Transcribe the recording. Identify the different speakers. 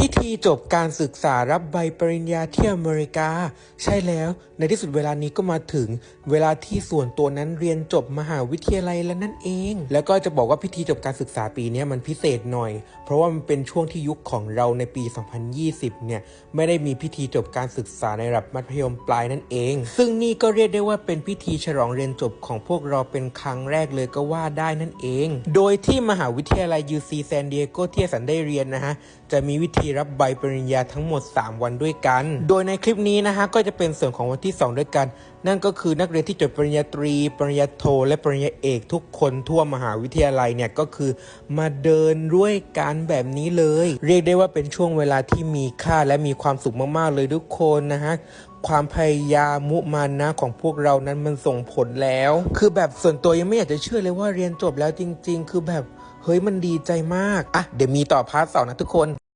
Speaker 1: พิธีจบการศึกษารับใบปริญญาที่อเมริกา ใช่แล้วในที่สุดเวลานี้ก็มาถึง เวลาที่ส่วนตัวนั้นเรียนจบมหาวิทยาลัยแล้วนั่นเอง แล้วก็จะบอกว่าพิธีจบการศึกษาปีนี้มันพิเศษหน่อย เพราะว่ามันเป็นช่วงที่ยุคของเราในปี 2020 เนี่ยไม่ได้มีพิธีจบการศึกษาในระดับมัธยมปลายนั่นเอง ซึ่งนี่ก็เรียกได้ว่าเป็นพิธีฉลองเรียนจบของพวกเราเป็นครั้งแรกเลยก็ว่าได้นั่นเอง โดยที่มหาวิทยาลัย UC San Diego ที่สันได้เรียนนะฮะจะมีวิธีธีรับใบปริญญาทั้งหมด 3 วันด้วยกัน โดยในคลิปนี้นะฮะก็จะเป็นส่วนของวันที่ 2 ด้วยกัน นั่นก็คือนักเรียนที่จบปริญญาตรี ปริญญาโท และปริญญาเอกทุกคนทั่วมหาวิทยาลัยเนี่ยก็คือมาเดินด้วยกันแบบนี้เลย เรียกได้ว่าเป็นช่วงเวลาที่มีค่าและมีความสุขมากๆเลยทุกคนนะฮะความพยายามมุมานะของพวกเรานั้นมันส่งผลแล้ว คือแบบส่วนตัวยังไม่อยากจะเชื่อเลยว่าเรียนจบแล้วจริง ๆ คือแบบเฮ้ยมันดีใจมาก อะ เดี๋ยวมีต่อพาร์ทสองนะทุกคน